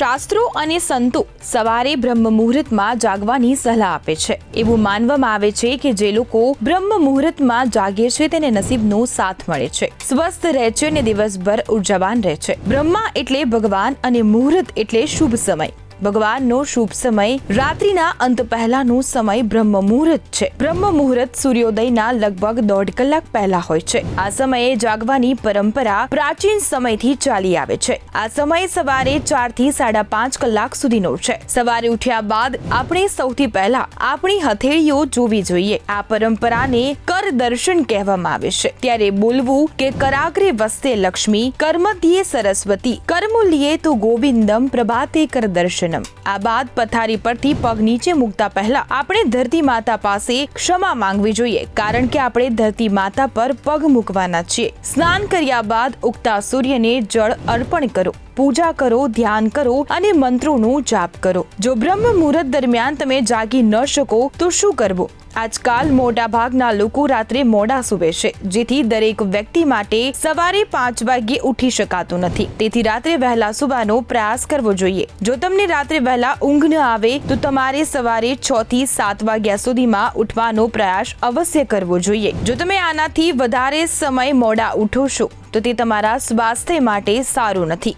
શાસ્ત્રો અને સંતો સવારે બ્રહ્મ મુહૂર્તમાં જાગવાની સલાહ આપે છે. એવું માનવામાં આવે છે કે જે લોકો બ્રહ્મ મુહૂર્તમાં જાગે છે તેને નસીબનો સાથ મળે છે. સ્વસ્થ રહે છે અને દિવસભર ઉર્જાવાન રહે છે. બ્રહ્મા એટલે ભગવાન અને મુહૂર્ત એટલે શુભ સમય. ભગવાનનો શુભ સમય. રાત્રિના અંત પહેલાનો સમય બ્રહ્મ મુહૂર્ત છે. બ્રહ્મ મુહૂર્ત સૂર્યોદયના લગભગ દોઢ કલાક પહેલા હોય છે. આ સમયે જાગવાની પરંપરા પ્રાચીન સમયથી ચાલી આવે છે. આ સમય સવારે ચારથી સાડા પાંચ કલાક સુધીનો છે. સવારે ઉઠ્યા બાદ આપણે સૌથી પહેલા આપણી હથેળીઓ જોવી જોઈએ. આ પરંપરાને કર દર્શન કહેવામાં આવે છે. ત્યારે બોલવું કે કરાગ્રે વસ્તે લક્ષ્મી, કર્મધ્યે સરસ્વતી, કર્મુલ્યે તો ગોવિંદમ પ્રભાતે કર દર્શનમ આ બાદ પથારી પરથી પગ નીચે મૂકતા પહેલા આપણે ધરતી માતા પાસે ક્ષમા માંગવી જોઈએ, કારણ કે આપણે ધરતી માતા પર પગ મૂકવાના છીએ. સ્નાન કર્યા બાદ ઉગતા સૂર્યને જળ અર્પણ કરો. પૂજા કરો, ધ્યાન કરો અને મંત્રોનો જાપ કરો. જો બ્રહ્મ મુહૂર્ત દરમિયાન તમે જાગી ન શકો, તો શું કરવું? આજકાલ મોટા ભાગના લોકો રાત્રે મોડા સૂવે છે, જેથી દરેક વ્યક્તિ માટે સવારે પાંચ વાગ્યે ઉઠી શકાતું નથી. તેથી રાત્રે વહેલા સુવાનો પ્રયાસ કરવો જોઈએ. જો તમને રાત્રે વહેલા ઊંઘ ન આવે, તો તમારે સવારે છ થી સાત વાગ્યા સુધીમાં ઉઠવાનો પ્રયાસ અવશ્ય કરવો જોઈએ. જો તમે આનાથી વધારે સમય મોડા ઉઠો છો, તો તે તમારા સ્વાસ્થ્ય માટે સારું નથી.